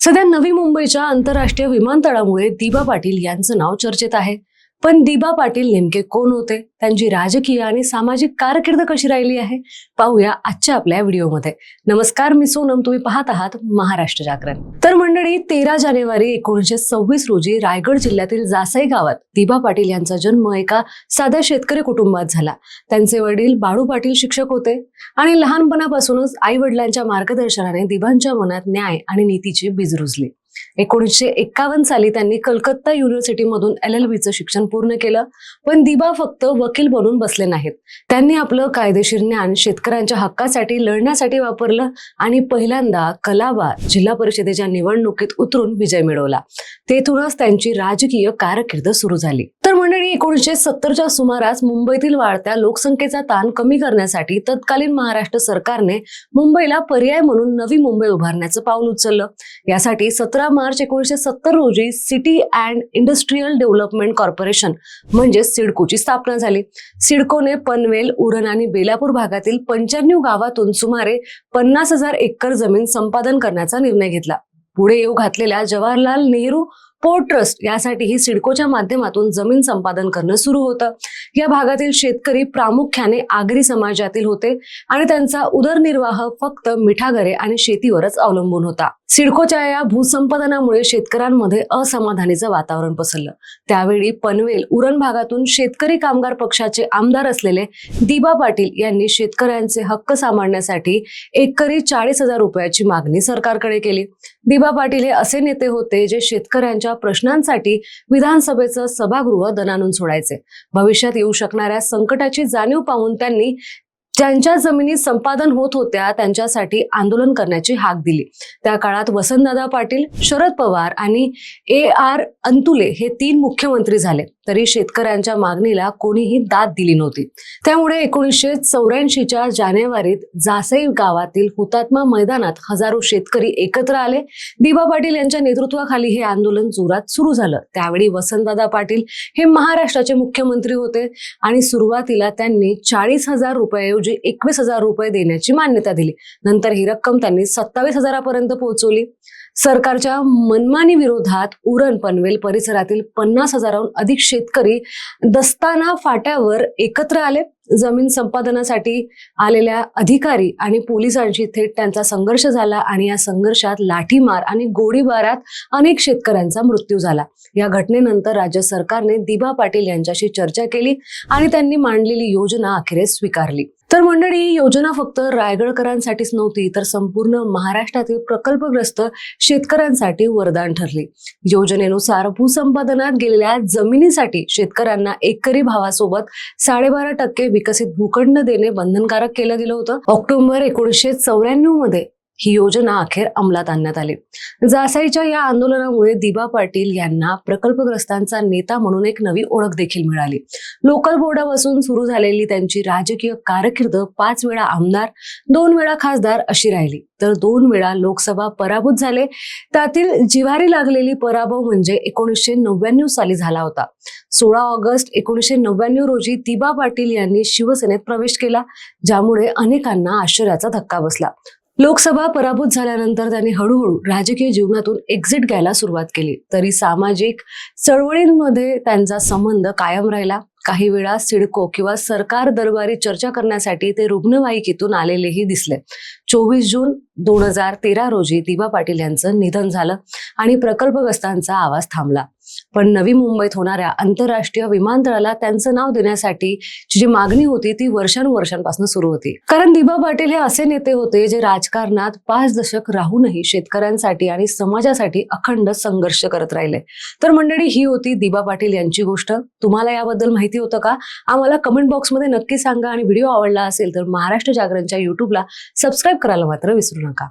सध्या नवी मुंबईच्या आंतरराष्ट्रीय विमानतळामुळे दिबा पाटील यांचं नाव चर्चेत आहे. पण दिबा पाटील नेमके कोण होते? त्यांची राजकीय आणि सामाजिक कारकीर्द कशी राहिली आहे? पाहूया आजच्या आपल्या व्हिडिओमध्ये. नमस्कार मी सोनम. तुम्ही पाहत आहात महाराष्ट्र जागरण. तर मंडळी तेरा जानेवारी एकोणीशे सव्वीस रोजी रायगड जिल्ह्यातील जासाई गावात दिबा पाटील यांचा जन्म एका साध्या शेतकरी कुटुंबात झाला. त्यांचे वडील बाळू पाटील शिक्षक होते आणि लहानपणापासूनच आई वडिलांच्या मार्गदर्शनाने दिबांच्या मनात न्याय आणि नीतीची बीज रुजली. एकोणीसशे एक्कावन्न साली त्यांनी कलकत्ता युनिव्हर्सिटीमधून एल एल बीचं शिक्षण पूर्ण केलं. पण दिबा फक्त वकील बनून बसले नाहीत. त्यांनी आपलं कायदेशीर ज्ञान शेतकऱ्यांच्या हक्कासाठी लढण्यासाठी वापरलं आणि पहिल्यांदा कलाबा जिल्हा परिषदेच्या निवडणुकीत उतरून विजय मिळवला. तेथूनच त्यांची राजकीय कारकीर्द सुरू झाली. तर मंडळी एकोणीसशे सत्तरच्या सुमारास मुंबईतील वाढत्या लोकसंख्येचा ताण कमी करण्यासाठी तत्कालीन महाराष्ट्र सरकारने मुंबईला पर्याय म्हणून नवी मुंबई उभारण्याचं पाऊल उचललं. यासाठी सतरा मार्च एकोणीसशे सत्तर रोजी city and industrial development corporation म्हणजे सिडकोची स्थापना झाली. सिडकोने पनवेल उरण आणि बेलापूर भागातील पंच्याण्णव गावातून सुमारे पन्नास हजार एकर जमीन संपादन करण्याचा निर्णय घेतला. पुढे येऊ घातलेल्या जवाहरलाल नेहरू पोर्ट ट्रस्ट यासाठीही सिडकोच्या माध्यमातून जमीन संपादन करणं सुरू होतं. या भागातील शेतकरी प्रामुख्याने आगरी समाजातील होते आणि त्यांचा उदरनिर्वाह फक्त मिठागरे आणि शेतीवरच अवलंबून होता. सिडकोच्या या भूसंपादनामुळे शेतकऱ्यांमध्ये असमाधानीचं वातावरण पसरलं. त्यावेळी पनवेल उरण भागातून शेतकरी कामगार पक्षाचे आमदार असलेले दिबा पाटील यांनी शेतकऱ्यांचे हक्क सांभाळण्यासाठी एकरी चाळीस हजार रुपयाची मागणी सरकारकडे केली. दिबा पाटील हे असे नेते होते जे शेतकऱ्यांच्या प्रश्नांसाठी विधानसभेचं सभागृह दणानून सोडायचे. भविष्यात येऊ शकणाऱ्या संकटाची जाणीव पाहून त्यांनी ज्यांच्या जमिनी संपादन होत होत्या त्यांच्यासाठी आंदोलन करण्याची हाक दिली. त्या काळात वसंतदादा पाटील शरद पवार आणि ए आर अंतुले हे तीन मुख्यमंत्री झाले. तरी शेतकऱ्यांच्या मागणीला कोणीही दाद दिली नव्हती. त्यामुळे एकोणीसशे चौऱ्याऐंशीच्या जानेवारीत जासई गावातील हुतात्मा मैदानात हजारो शेतकरी एकत्र आले. दिबा पाटील यांच्या नेतृत्वाखाली हे आंदोलन जोरात सुरू झालं. त्यावेळी वसंतदादा पाटील हे महाराष्ट्राचे मुख्यमंत्री होते आणि सुरुवातीला त्यांनी चाळीस हजार रुपयाऐवजी म्हणजे एकवीस हजार रुपये देण्याची मान्यता दिली. नंतर ही रक्कम त्यांनी सत्तावीस हजारापर्यंत पोहोचवली. सरकारच्या मनमानी विरोधात उरण पनवेल परिसरातील पन्नास हजाराहून अधिक शेतकरी दस्ताना फाट्यावर एकत्र आले. जमीन संपादनासाठी आलेल्या अधिकारी आणि पोलिसांशी थेट त्यांचा संघर्ष झाला आणि या संघर्षात लाठीमार आणि गोळीबारात अनेक शेतकऱ्यांचा मृत्यू झाला. या घटनेनंतर राज्य सरकारने दिभा पाटील यांच्याशी चर्चा केली आणि त्यांनी मांडलेली योजना अखेरीस स्वीकारली. तर मंडळी ही योजना फक्त रायगडकरांसाठीच नव्हती तर संपूर्ण महाराष्ट्रातील प्रकल्पग्रस्त शेतकऱ्यांसाठी वरदान ठरली. योजनेनुसार भूसंपादनात गेलेल्या जमिनीसाठी शेतकऱ्यांना एकरी भावासोबत साडेबारा टक्के विकसित भूखंड देणे बंधनकारक केलं गेलं होतं. ऑक्टोबर एकोणीसशे चौऱ्याण्णवमध्ये ही योजना अखेर अंमलात आणण्यात आली. जासाईच्या या आंदोलनामुळे दिबा पाटील यांना प्रकल्पग्रस्तांचा नेता म्हणून एक नवी ओळख देखील मिळाली. लोकल बोर्डापासून सुरू झालेली त्यांची राजकीय कारकीर्द पाच वेळा आमदार दोन वेळा खासदार अशी राहिली. तर दोन वेळा लोकसभा पराभूत झाले. त्यातील जिव्हारी लागलेली पराभव म्हणजे एकोणीसशे नव्याण्णव साली झाला होता. सोळा ऑगस्ट एकोणीसशे नव्याण्णव रोजी दिबा पाटील यांनी शिवसेनेत प्रवेश केला ज्यामुळे अनेकांना आश्चर्याचा धक्का बसला. लोकसभा पराभूत झाल्यानंतर त्यांनी हळूहळू राजकीय जीवनातून एक्झिट घ्यायला सुरुवात केली. तरी सामाजिक चळवळींमध्ये त्यांचा संबंध कायम राहिला. काही वेळा सिडको किंवा सरकार दरबारी चर्चा करण्यासाठी ते रुग्णवाहिकेतून आलेलेही दिसले. चोवीस जून दोन हजार तेरा रोजी दिबा पाटील यांचं निधन झालं आणि प्रकल्पग्रस्तांचा आवाज थांबला. पण नवी मुंबईत होणाऱ्या आंतरराष्ट्रीय विमानतळाला त्यांचं नाव देण्यासाठी जी मागणी होती ती वर्षानुवर्षांपासून सुरू होती. कारण दिबा पाटील हे असे नेते होते जे राजकारणात पाच दशक राहूनही शेतकऱ्यांसाठी आणि समाजासाठी अखंड संघर्ष करत राहिले. तर मंडळी ही होती दिबा पाटील यांची गोष्ट. तुम्हाला याबद्दल माहिती होतं का? आम्हाला कमेंट बॉक्समध्ये नक्की सांगा आणि व्हिडिओ आवडला असेल तर महाराष्ट्र जागरणच्या युट्यूबला सबस्क्राईब करायला मात्र विसरू नका.